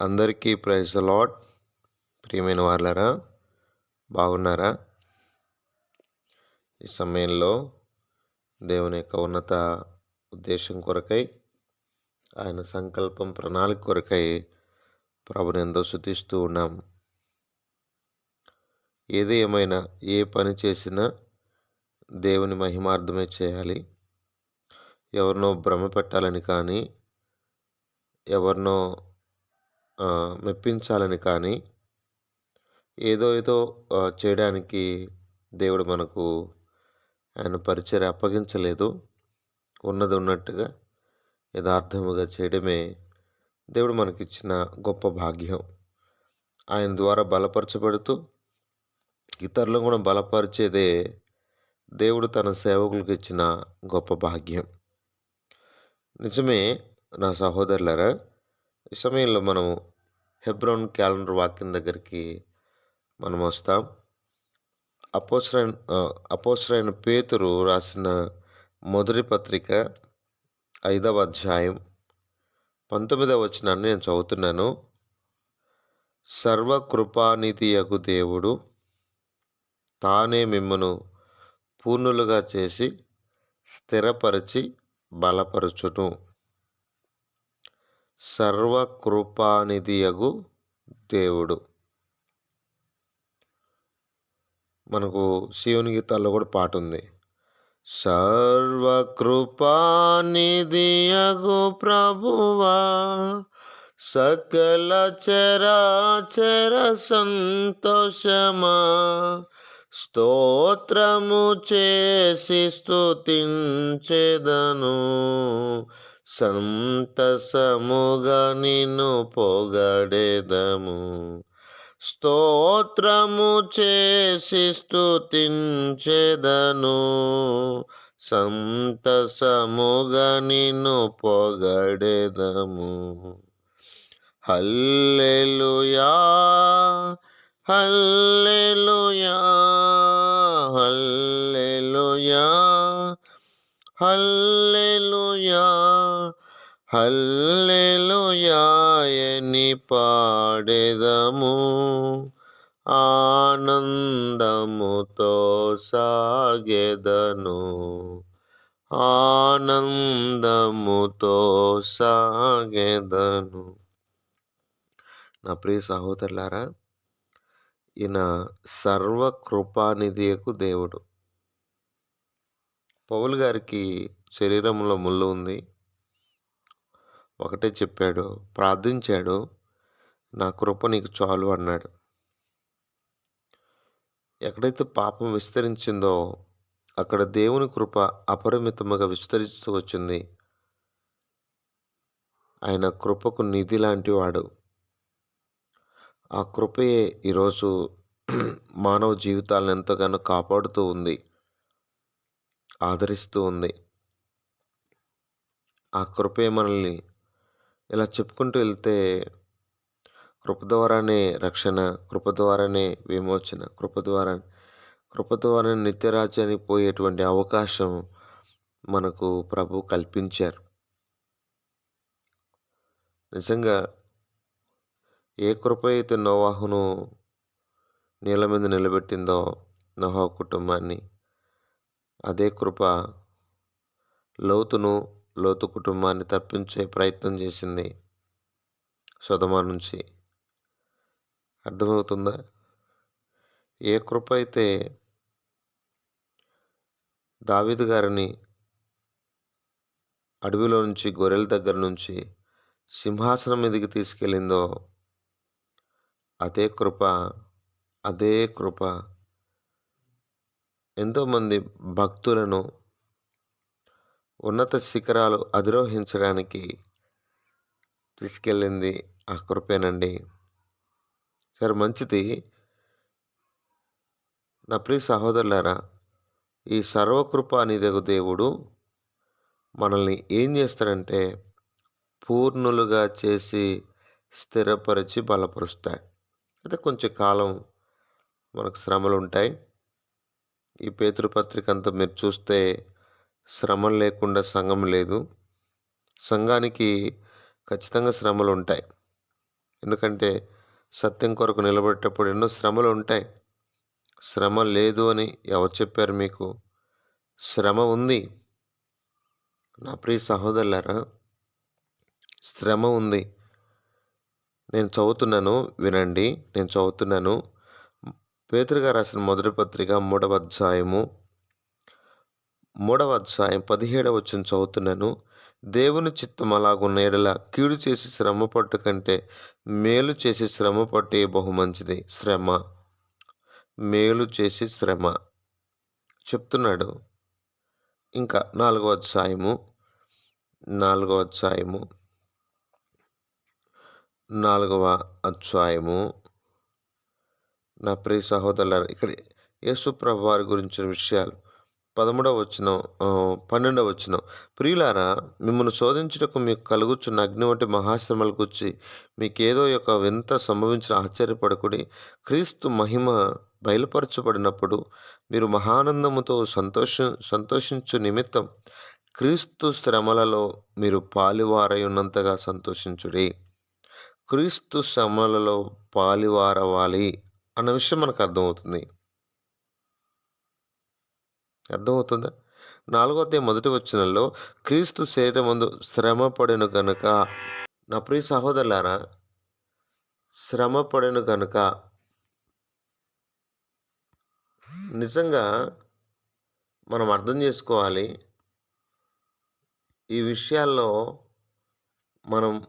అందరికీ praise allot ప్రియమైన వాళ్ళరా బాగున్నారా? ఈ సమయంలో దేవుని యొక్క ఉన్నత ఉద్దేశం కొరకై ఆయన సంకల్పం ప్రణాళిక కొరకై ప్రభుని ఎంతో శుతిస్తూ ఉన్నాం. ఏది ఏమైనా ఏ పని చేసినా దేవుని మహిమార్థమే చేయాలి. ఎవరినో భ్రమ పెట్టాలని కానీ ఎవరినో మెప్పించాలని కానీ ఏదో ఏదో చేయడానికి దేవుడు మనకు ఆయన పరిచయం అప్పగించలేదు. ఉన్నది ఉన్నట్టుగా యథార్థముగా చేయడమే దేవుడు మనకిచ్చిన గొప్ప భాగ్యం. ఆయన ద్వారా బలపరచబడుతూ ఇతరులను కూడా బలపరిచేదే దేవుడు తన సేవకులకు ఇచ్చిన గొప్ప భాగ్యం. నిజమే నా సహోదరులరా ఈ సమయంలో మనము హెబ్రోన్ క్యాలెండర్ వాక్యం దగ్గరికి మనం వస్తాం. అపోసరైన అపోసరైన పేతురు రాసిన మొదటి పత్రిక ఐదవ అధ్యాయం పంతొమ్మిదవ వచనాన్ని నేను చదువుతున్నాను. సర్వకృపానిధియగు దేవుడు తానే మిమ్మను పూర్ణులుగా చేసి స్థిరపరిచి బలపరచును. సర్వకృపానిధియగు దేవుడు. మనకు శివుని గీతాల్లో కూడా పాట ఉంది సర్వకృపానిధియగు ప్రభువా సకల చరాచర సంతోషమా స్తోత్రము చేసి స్థుతించెదను సంతసముగా నిన్ను పొగడేదము. స్తోత్రము చేసి స్థుతించెదను సంతసముగా నిన్ను పొగడెదము. హల్లెలుయా హల్లెలుయా హల్లెలుయా హల్లె హల్లెలుయాయని పాడెదము. ఆనందముతో సాగెదను. ఆనందముతో సాగెదను. నా ప్రియ సహోదరులారా ఈయన సర్వకృపానిధియకు దేవుడు. పౌల్ గారికి శరీరంలో ముళ్ళు ఉంది. ఒకటే చెప్పాడు. ప్రార్థించాడు. నా కృప నీకు చాలు అన్నాడు. ఎక్కడైతే పాపం విస్తరించిందో అక్కడ దేవుని కృప అపరిమితముగా విస్తరిస్తూ వచ్చింది. ఆయన కృపకు నిధి లాంటి వాడు ఆ కృపయే ఈరోజు మానవ జీవితాలను ఎంతగానో కాపాడుతూ ఉంది. ఆదరిస్తూ ఉంది. ఆ కృపే మనల్ని ఇలా చెప్పుకుంటూ వెళ్తే కృప ద్వారానే రక్షణ కృప ద్వారానే విమోచన కృప ద్వారా కృప ద్వారా నిత్యరాజ్యానికి పోయేటువంటి అవకాశం మనకు ప్రభు కల్పించారు. నిజంగా ఏ కృప అయితే నోవాహును నీళ్ళ మీద నిలబెట్టిందో నోహా కుటుంబాన్ని అదే కృప లోతును లోతు కుటుంబాన్ని తప్పించే ప్రయత్నం చేసింది సుధమ నుంచి. అర్థమవుతుందా? ఏ కృప అయితే దావిద్ గారిని అడవిలో నుంచి గొర్రెల దగ్గర నుంచి సింహాసనం మీదకి తీసుకెళ్ళిందో అదే కృప అదే కృప. ఎంతోమంది భక్తులను ఉన్నత శిఖరాలు అధిరోహించడానికి తీసుకెళ్ళింది ఆ కృపేనండి. సరే మంచిది. నా ప్రియ సహోదరులారా ఈ సర్వకృప అనేది దేవుడు మనల్ని ఏం చేస్తాడంటే పూర్ణులుగా చేసి స్థిరపరిచి బలపరుస్తాడు. అయితే కొంచెం కాలం మనకు శ్రమలు ఉంటాయి ఈ పేతృపత్రిక అంతా మీరు చూస్తే శ్రమ లేకుండా సంఘం లేదు. సంఘానికి ఖచ్చితంగా శ్రమలు ఉంటాయి. ఎందుకంటే సత్యం కొరకు నిలబడేటప్పుడు ఎన్నో శ్రమలు ఉంటాయి. శ్రమ లేదు అని ఎవరు చెప్పారు మీకు? శ్రమ ఉంది. నా ప్రియ సహోదరులారా శ్రమ ఉంది. నేను చదువుతున్నాను వినండి. నేను చదువుతున్నాను. పేతురుగా రాసిన మొదటి పత్రిక మూడవ అధ్యాయము మూడవ అధ్యాయం పదిహేడవ వచ్చిన చదువుతున్నాను. దేవుని చిత్తం అలాగున్న ఎడల కీడు చేసి శ్రమ పట్టు కంటే మేలు చేసి శ్రమ పట్టే బహు మంచిది. శ్రమ. మేలు చేసి శ్రమ. చెప్తున్నాడు. ఇంకా నాలుగవ అధ్యాయము. నాలుగవ అధ్యాయము. నాలుగవ అధ్యాయము. నా ప్రియ సహోదరులారా ఇక్కడ యేసుప్రభు వారి గురించిన విషయాలు పదమూడవ వచ్చిన పన్నెండవ వచ్చిన ప్రియులారా మిమ్మల్ని శోధించుటకు మీకు కలుగుచున్న అగ్ని వంటి మహాశ్రమల గురించి మీకేదో యొక్క వింత సంభవించిన ఆశ్చర్యపడకుడి. క్రీస్తు మహిమ బయలుపరచబడినప్పుడు మీరు మహానందముతో సంతోష సంతోషించు నిమిత్తం క్రీస్తు శ్రమలలో మీరు పాలివారై ఉన్నంతగా సంతోషించుడి. క్రీస్తు శ్రమలలో పాలివారవాలి అన్న విషయం మనకు అర్థమవుతుంది. అర్థమవుతుందా? నాలుగవ మొదటి వచనంలో క్రీస్తు శరీరమందు శ్రమ పడెను గనుక నా ప్రియ సహోదరులారా శ్రమ పడెను గనుక నిజంగా మనం అర్థం చేసుకోవాలి ఈ విషయాల్లో మనం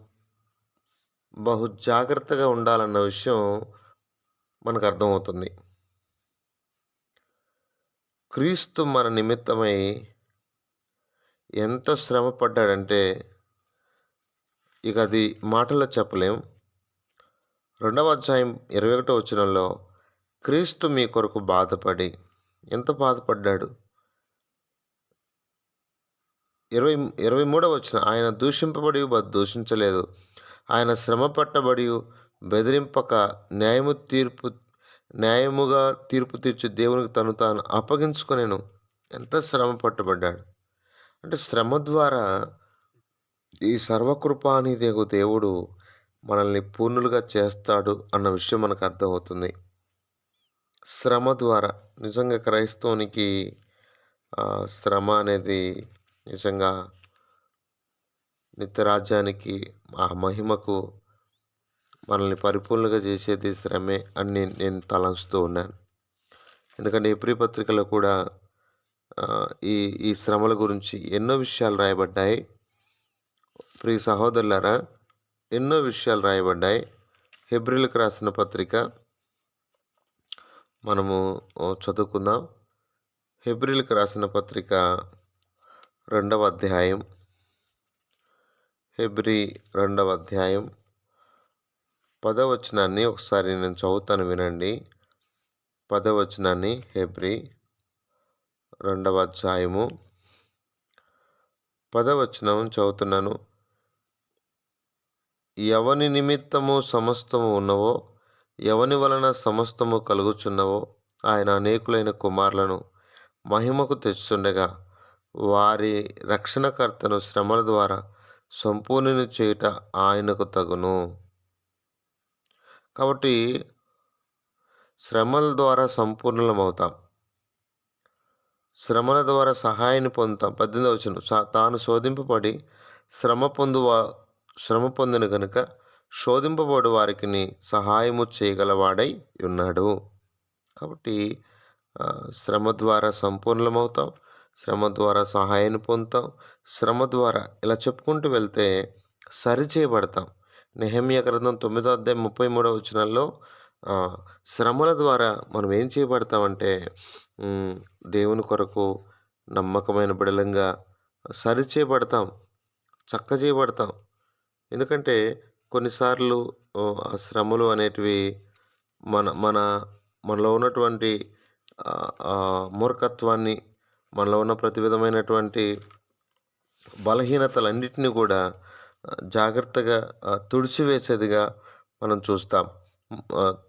బహు జాగ్రత్తగా ఉండాలన్న విషయం మనకు అర్థమవుతుంది. క్రీస్తు మన నిమిత్తమై ఎంత శ్రమ పడ్డాడంటే ఇక అది మాటల్లో చెప్పలేం. రెండవ అధ్యాయం ఇరవై ఒకటో వచనంలో క్రీస్తు మీ కొరకు బాధపడి. ఎంత బాధపడ్డాడు? ఇరవై ఇరవై మూడవ వచ్చిన ఆయన దూషింపబడి దూషించలేదు. ఆయన శ్రమ పట్టబడి బెదిరింపక న్యాయము తీర్పు న్యాయముగా తీర్పు తీర్చే దేవునికి తను తాను అప్పగించుకునేను. ఎంత శ్రమ పట్టబడ్డాడు. అంటే శ్రమ ద్వారా ఈ సర్వకృపానిదేగు దేవుడు మనల్ని పూర్ణులుగా చేస్తాడు అన్న విషయం మనకు అర్థమవుతుంది. శ్రమ ద్వారా నిజంగా క్రైస్తవునికి శ్రమ అనేది నిజంగా నిత్యరాజ్యానికి ఆ మహిమకు మనల్ని పరిపూర్ణంగా చేసేది శ్రమే అని నేను తలంచుతూ ఉన్నాను. ఎందుకంటే ఎప్రి పత్రికలో కూడా ఈ ఈ శ్రమల గురించి ఎన్నో విషయాలు రాయబడ్డాయి. ప్రియ సహోదరులారా ఎన్నో విషయాలు రాయబడ్డాయి. హెబ్రిల్కి రాసిన పత్రిక మనము చదువుకుందాం. హెబ్రిల్కి రాసిన పత్రిక రెండవ అధ్యాయం. హెబ్రి రెండవ అధ్యాయం. పదవచనాన్ని ఒకసారి నేను చదువుతాను వినండి. పదవచనాన్ని హెబ్రి రెండవ అధ్యాయము. పదవచనం చదువుతున్నాను. ఎవని నిమిత్తము సమస్తము ఉన్నవో ఎవని వలన సమస్తము కలుగుచున్నవో ఆయన అనేకులైన కుమారులను మహిమకు తెచ్చుండగా వారి రక్షణకర్తను శ్రమల ద్వారా సంపూర్ణని చేయుట ఆయనకు తగును. కాబట్టి శ్రమల ద్వారా సంపూర్ణమవుతాం శ్రమల ద్వారా సహాయాన్ని పొందుతాం. పద్దెనిమిది వచ్చిన తాను శోధింపబడి శ్రమ పొందు శ్రమ పొందిన కనుక శోధింపబడి వారికి సహాయము చేయగలవాడై ఉన్నాడు. కాబట్టి శ్రమ ద్వారా సంపూర్ణమవుతాం శ్రమ ద్వారా సహాయాన్ని పొందుతాం. శ్రమ ద్వారా ఇలా చెప్పుకుంటూ వెళ్తే సరిచేయబడతాం నెహమ్య గ్రంథం తొమ్మిదో అధ్యాయం ముప్పై మూడవ వచనాల్లో శ్రమల ద్వారా మనం ఏం చేయబడతామంటే దేవుని కొరకు నమ్మకమైన బిడలంగా సరిచేయబడతాం చక్క చేయబడతాం. ఎందుకంటే కొన్నిసార్లు ఆ శ్రమలు అనేటివి మన మన మనలో ఉన్నటువంటి మూర్ఖత్వాన్ని మనలో ఉన్న ప్రతి విధమైనటువంటి బలహీనతలన్నింటినీ కూడా జాగ్రత్తగా తుడిచివేసేదిగా మనం చూస్తాం.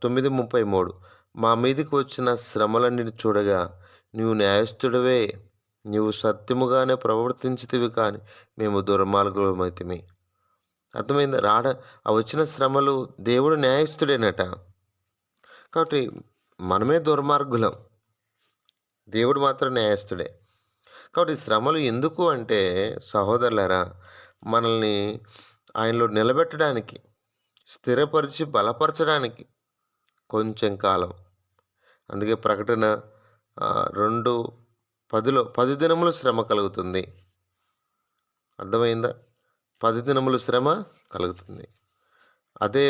తొమ్మిది ముప్పై మూడు. మా మీదకి వచ్చిన శ్రమలన్నిటి చూడగా నీవు న్యాయస్థుడవే. నీవు సత్యముగానే ప్రవర్తించితివి కానీ మేము దుర్మార్గులమైతిమి. అర్థమైంది? రాడ ఆ వచ్చిన శ్రమలు దేవుడు న్యాయస్థుడేనట. కాబట్టి మనమే దుర్మార్గులం. దేవుడు మాత్రం న్యాయస్థుడే. కాబట్టి శ్రమలు ఎందుకు అంటే సహోదరులరా మనల్ని ఆయనలో నిలబెట్టడానికి స్థిరపరిచి బలపరచడానికి కొంచెం కాలం. అందుకే ప్రకటన రెండు పదిలో పది దినములు శ్రమ కలుగుతుంది. అర్థమైందా? పది దినములు శ్రమ కలుగుతుంది. అదే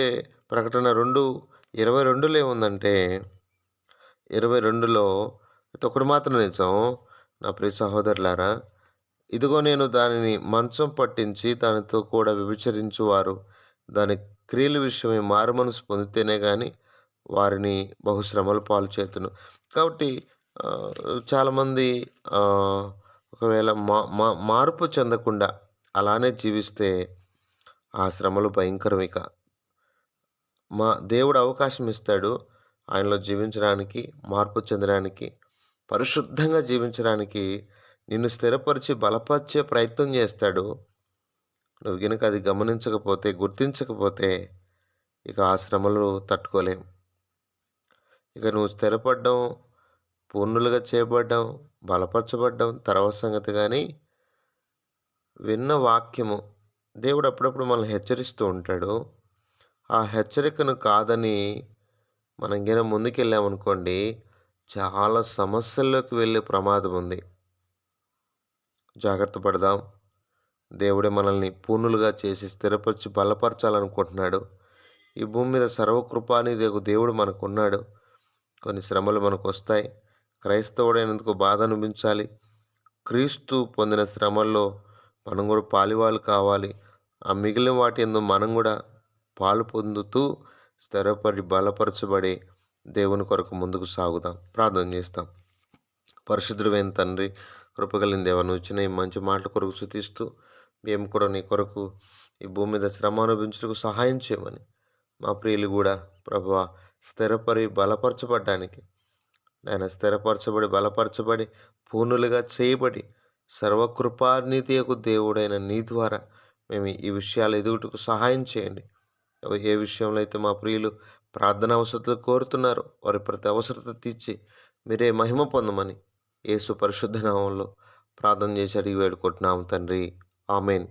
ప్రకటన రెండు ఇరవై రెండులో ఏముందంటే ఇరవై రెండులో ఒకటి మాత్రం నిజం. నా ప్రియ సహోదరులారా ఇదిగో నేను దానిని మంచం పట్టించి దానితో కూడా వ్యభిచరించువారు. దాని క్రియల విషయమై మారు మనసు పొందితేనే కానీ వారిని బహుశ్రమలు పాలు చేతును. కాబట్టి చాలామంది ఒకవేళ మా మా మార్పు చెందకుండా అలానే జీవిస్తే ఆ శ్రమలు భయంకరమిక మా దేవుడు అవకాశం ఇస్తాడు ఆయనలో జీవించడానికి మార్పు చెందడానికి పరిశుద్ధంగా జీవించడానికి నిన్ను స్థిరపరిచి బలపరిచే ప్రయత్నం చేస్తాడు. నువ్వు గనుక అది గమనించకపోతే గుర్తించకపోతే ఇక ఆ శ్రమలు తట్టుకోలేం ఇక నువ్వు స్థిరపడ్డం పూర్ణులుగా చేయబడ్డం బలపరచబడ్డం తర్వాత సంగతి కానీ విన్న వాక్యము దేవుడు అప్పుడప్పుడు మనల్ని హెచ్చరిస్తూ ఉంటాడు. ఆ హెచ్చరికను కాదని మనం గిన ముందుకెళ్ళామనుకోండి చాలా సమస్యల్లోకి వెళ్ళే ప్రమాదం ఉంది. జాగ్రత్త పడదాం. దేవుడే మనల్ని పూర్ణులుగా చేసి స్థిరపరిచి బలపరచాలనుకుంటున్నాడు. ఈ భూమి మీద సర్వకృపానిది ఒక దేవుడు మనకున్నాడు. కొన్ని శ్రమలు మనకు వస్తాయి క్రైస్తవుడైనందుకు బాధ అనిపించాలి. క్రీస్తు పొందిన శ్రమల్లో మనం కూడా పాలివాళ్ళు కావాలి. ఆ మిగిలిన వాటి ఎందు మనం కూడా పాలు పొందుతూ స్థిరపడి బలపరచబడి దేవుని కొరకు ముందుకు సాగుదాం. ప్రార్థన చేస్తాం. పరిశుద్ధుడైన తండ్రి కృపగలిగిన దేవ నువ్వు ఇచ్చిన ఈ మంచి మాటల కొరకు శుతిస్తూ మేము కూడా నీ కొరకు ఈ భూమి మీద శ్రమ అనుభవించడానికి సహాయం చేయమని మా ప్రియులు కూడా ప్రభు స్థిరపరి బలపరచబడ్డానికి ఆయన స్థిరపరచబడి బలపరచబడి పూర్ణులుగా చేయబడి సర్వకృపానీతి యొక్క దేవుడైన నీ ద్వారా మేము ఈ విషయాలు ఎదుగుటకు సహాయం చేయండి. ఏ విషయంలో అయితే మా ప్రియులు ప్రార్థన అవసరతలు కోరుతున్నారో వారి ప్రతి అవసరత తీర్చి మీరే మహిమ పొందమని యేసు పరిశుద్ధ నామంలో ప్రార్థన చేసి అడిగి వేడుకుంటున్నాము తండ్రి. ఆమెన్.